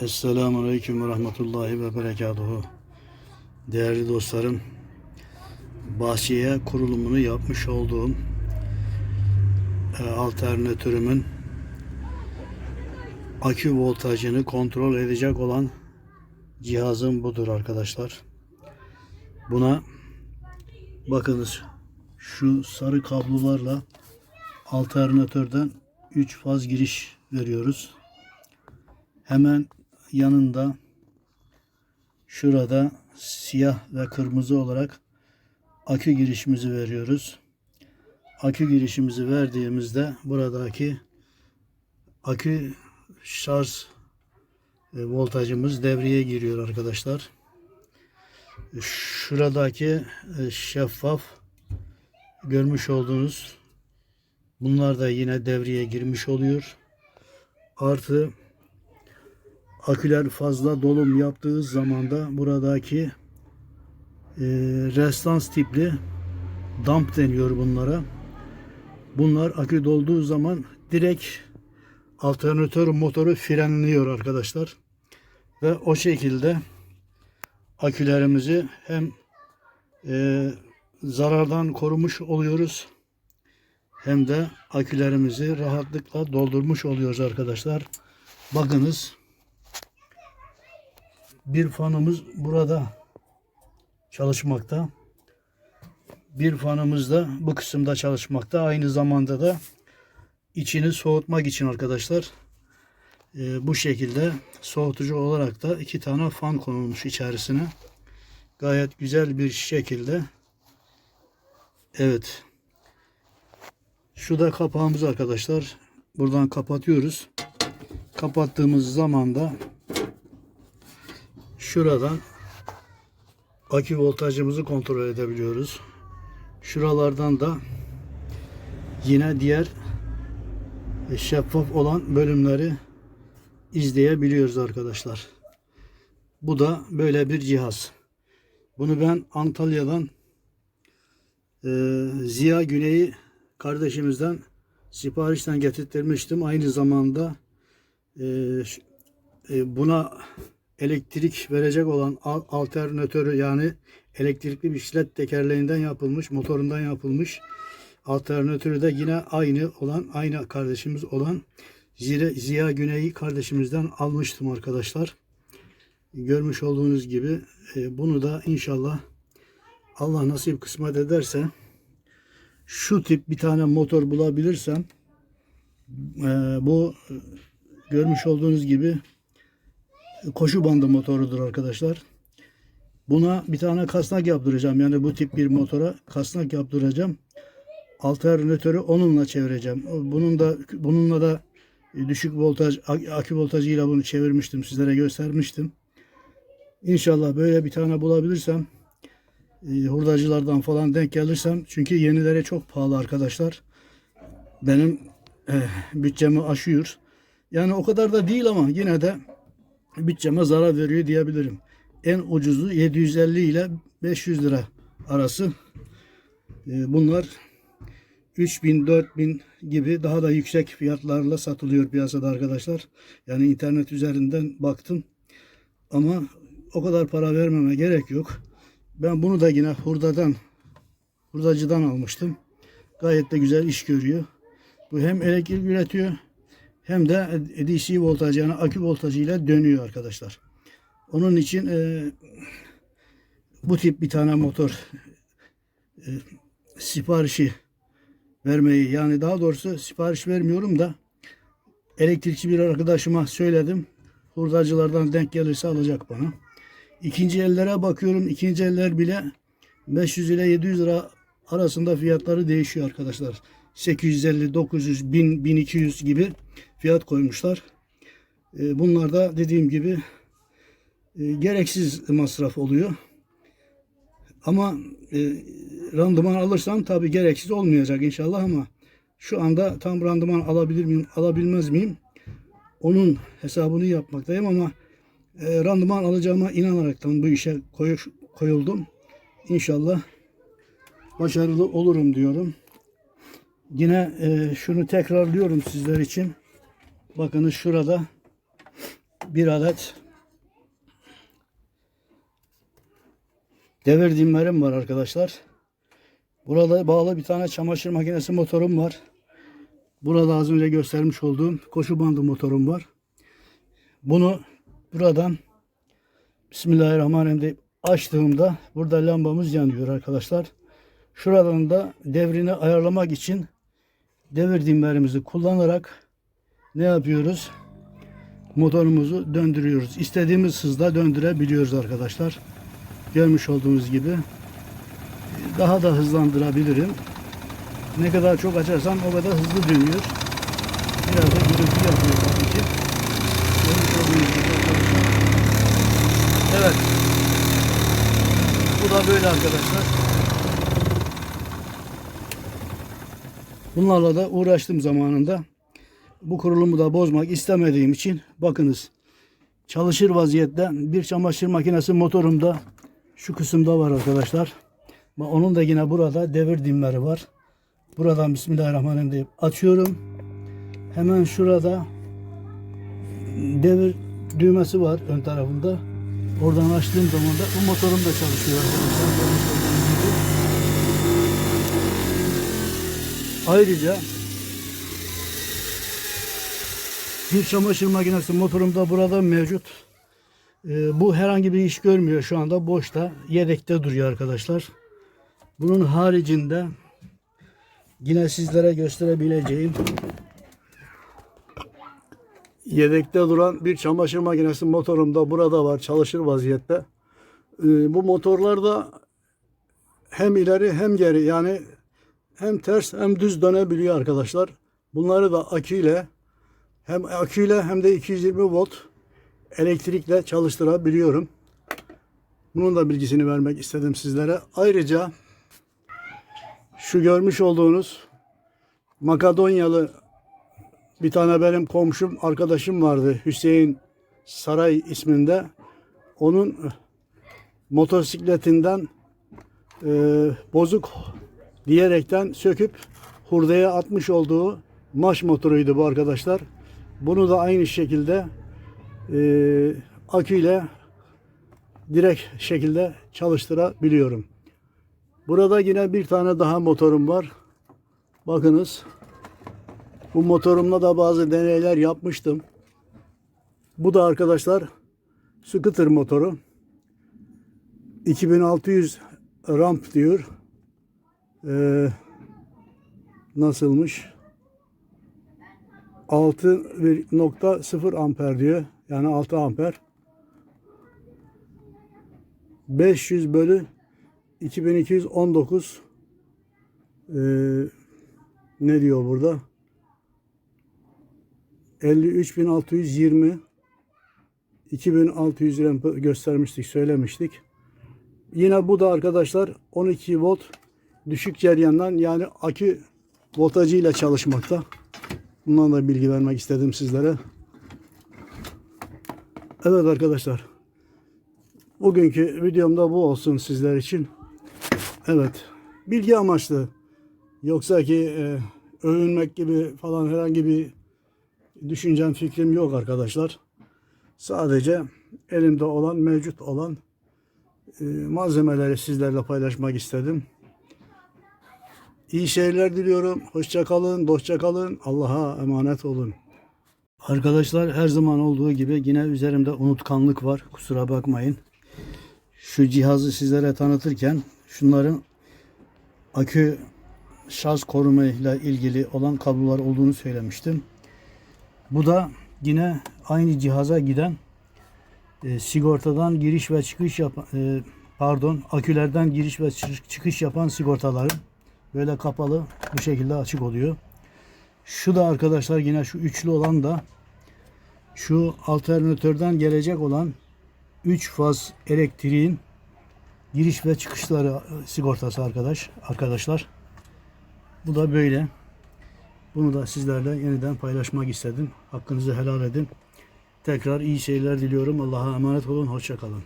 Esselamu Aleyküm ve Rahmetullahi ve Berekatuhu. Değerli dostlarım, bahçeye kurulumunu yapmış olduğum e, alternatörümün akü voltajını kontrol edecek olan cihazım budur arkadaşlar. Buna bakınız şu sarı kablolarla alternatörden 3 faz giriş veriyoruz. Hemen yanında şurada siyah ve kırmızı olarak akü girişimizi veriyoruz. Akü girişimizi verdiğimizde buradaki akü şarj e, voltajımız devreye giriyor arkadaşlar. Şuradaki e, şeffaf görmüş olduğunuz bunlar da yine devreye girmiş oluyor. Artı aküler fazla dolum yaptığı zaman da buradaki e, restans tipli dump deniyor bunlara. Bunlar akü dolduğu zaman direkt alternatör motoru frenliyor arkadaşlar. Ve o şekilde akülerimizi hem e, zarardan korumuş oluyoruz hem de akülerimizi rahatlıkla doldurmuş oluyoruz arkadaşlar. Bakınız bir fanımız burada çalışmakta. Bir fanımız da bu kısımda çalışmakta. Aynı zamanda da içini soğutmak için arkadaşlar e, bu şekilde soğutucu olarak da iki tane fan konulmuş içerisine. Gayet güzel bir şekilde. Evet. Şu da kapağımız arkadaşlar. Buradan kapatıyoruz. Kapattığımız zaman da şuradan akü voltajımızı kontrol edebiliyoruz. Şuralardan da yine diğer şeffaf olan bölümleri izleyebiliyoruz arkadaşlar. Bu da böyle bir cihaz. Bunu ben Antalya'dan e, Ziya Güney'i kardeşimizden siparişten getirtmiştim. Aynı zamanda e, e, buna elektrik verecek olan al- alternatörü yani elektrikli bisiklet tekerleğinden yapılmış, motorundan yapılmış alternatörü de yine aynı olan, aynı kardeşimiz olan Ziya Güney'i kardeşimizden almıştım arkadaşlar. Görmüş olduğunuz gibi e, bunu da inşallah Allah nasip kısmet ederse şu tip bir tane motor bulabilirsem e, bu görmüş olduğunuz gibi koşu bandı motorudur arkadaşlar. Buna bir tane kasnak yaptıracağım. Yani bu tip bir motora kasnak yaptıracağım. Alternatörü onunla çevireceğim. Bunun da bununla da düşük voltaj akü voltajıyla bunu çevirmiştim. Sizlere göstermiştim. İnşallah böyle bir tane bulabilirsem e, hurdacılardan falan denk gelirsem çünkü yenileri çok pahalı arkadaşlar. Benim eh, bütçemi aşıyor. Yani o kadar da değil ama yine de bütçeme zarar veriyor diyebilirim. En ucuzu 750 ile 500 lira arası. E, bunlar 3000 4000 gibi daha da yüksek fiyatlarla satılıyor piyasada arkadaşlar. Yani internet üzerinden baktım. Ama o kadar para vermeme gerek yok. Ben bunu da yine hurdadan hurdacıdan almıştım. Gayet de güzel iş görüyor. Bu hem elektrik üretiyor hem de DC voltaj yani akü voltajıyla dönüyor arkadaşlar. Onun için e, bu tip bir tane motor e, siparişi vermeyi yani daha doğrusu sipariş vermiyorum da elektrikçi bir arkadaşıma söyledim. Hurdacılardan denk gelirse alacak bana. İkinci ellere bakıyorum. İkinci eller bile 500 ile 700 lira arasında fiyatları değişiyor arkadaşlar. 850, 900, 1000, 1200 gibi fiyat koymuşlar. E, Bunlar da dediğim gibi e, gereksiz masraf oluyor. Ama e, randıman alırsam tabi gereksiz olmayacak inşallah ama şu anda tam randıman alabilir miyim, alabilmez miyim? Onun hesabını yapmaktayım ama e, randıman alacağıma inanaraktan bu işe koyu, koyuldum. İnşallah başarılı olurum diyorum. Yine e, şunu tekrarlıyorum sizler için. Bakınız şurada bir adet devir dimlerim var arkadaşlar. Burada bağlı bir tane çamaşır makinesi motorum var. Burada az önce göstermiş olduğum koşu bandı motorum var. Bunu buradan Bismillahirrahmanirrahim deyip açtığımda burada lambamız yanıyor arkadaşlar. Şuradan da devrini ayarlamak için devir dimlerimizi kullanarak ne yapıyoruz? Motorumuzu döndürüyoruz. İstediğimiz hızla döndürebiliyoruz arkadaşlar. Görmüş olduğunuz gibi daha da hızlandırabilirim. Ne kadar çok açarsam o kadar hızlı dönüyor. Biraz da gürültü yapıyor tabii ki. Görmüş olduğunuz gibi. Evet. Bu da böyle arkadaşlar. Bunlarla da uğraştım zamanında. Bu kurulumu da bozmak istemediğim için bakınız çalışır vaziyette bir çamaşır makinesi motorumda şu kısımda var arkadaşlar. Onun da yine burada devir dimleri var. Buradan Bismillahirrahmanirrahim deyip açıyorum. Hemen şurada devir düğmesi var ön tarafında. Oradan açtığım zaman da bu motorum da çalışıyor arkadaşlar. Görmüş olduğunuz gibi. Ayrıca bir çamaşır makinesi motorum da burada mevcut. Ee, bu herhangi bir iş görmüyor şu anda. Boşta, yedekte duruyor arkadaşlar. Bunun haricinde yine sizlere gösterebileceğim yedekte duran bir çamaşır makinesi motorum da burada var. Çalışır vaziyette. Ee, bu motorlarda hem ileri hem geri yani hem ters hem düz dönebiliyor arkadaşlar. Bunları da aküyle hem aküyle hem de 220 volt elektrikle çalıştırabiliyorum. Bunun da bilgisini vermek istedim sizlere. Ayrıca şu görmüş olduğunuz Makedonyalı bir tane benim komşum, arkadaşım vardı. Hüseyin Saray isminde. Onun motosikletinden e, bozuk diyerekten söküp hurdaya atmış olduğu maş motoruydu bu arkadaşlar. Bunu da aynı şekilde e, aküyle direkt şekilde çalıştırabiliyorum. Burada yine bir tane daha motorum var. Bakınız. Bu motorumla da bazı deneyler yapmıştım. Bu da arkadaşlar scooter motoru. 2600 ramp diyor. Ee, nasılmış? 6.0 amper diyor. Yani 6 amper. 500 bölü 2219 ee, ne diyor burada? 53620 2600 ramp göstermiştik, söylemiştik. Yine bu da arkadaşlar 12 volt düşük ceryandan yani akü voltajı ile çalışmakta. Bundan da bilgi vermek istedim sizlere. Evet arkadaşlar. Bugünkü videomda bu olsun sizler için. Evet. Bilgi amaçlı. Yoksa ki e, övünmek gibi falan herhangi bir düşüncem fikrim yok arkadaşlar. Sadece elimde olan mevcut olan e, malzemeleri sizlerle paylaşmak istedim. İyi şeyler diliyorum. Hoşça kalın, dostça kalın. Allah'a emanet olun. Arkadaşlar her zaman olduğu gibi yine üzerimde unutkanlık var. Kusura bakmayın. Şu cihazı sizlere tanıtırken şunların akü şarj koruma ile ilgili olan kablolar olduğunu söylemiştim. Bu da yine aynı cihaza giden e, sigortadan giriş ve çıkış yapan e, pardon akülerden giriş ve çı- çıkış yapan sigortaların böyle kapalı bu şekilde açık oluyor. Şu da arkadaşlar yine şu üçlü olan da şu alternatörden gelecek olan 3 faz elektriğin giriş ve çıkışları sigortası arkadaş arkadaşlar. Bu da böyle. Bunu da sizlerle yeniden paylaşmak istedim. Hakkınızı helal edin. Tekrar iyi şeyler diliyorum. Allah'a emanet olun. Hoşça kalın.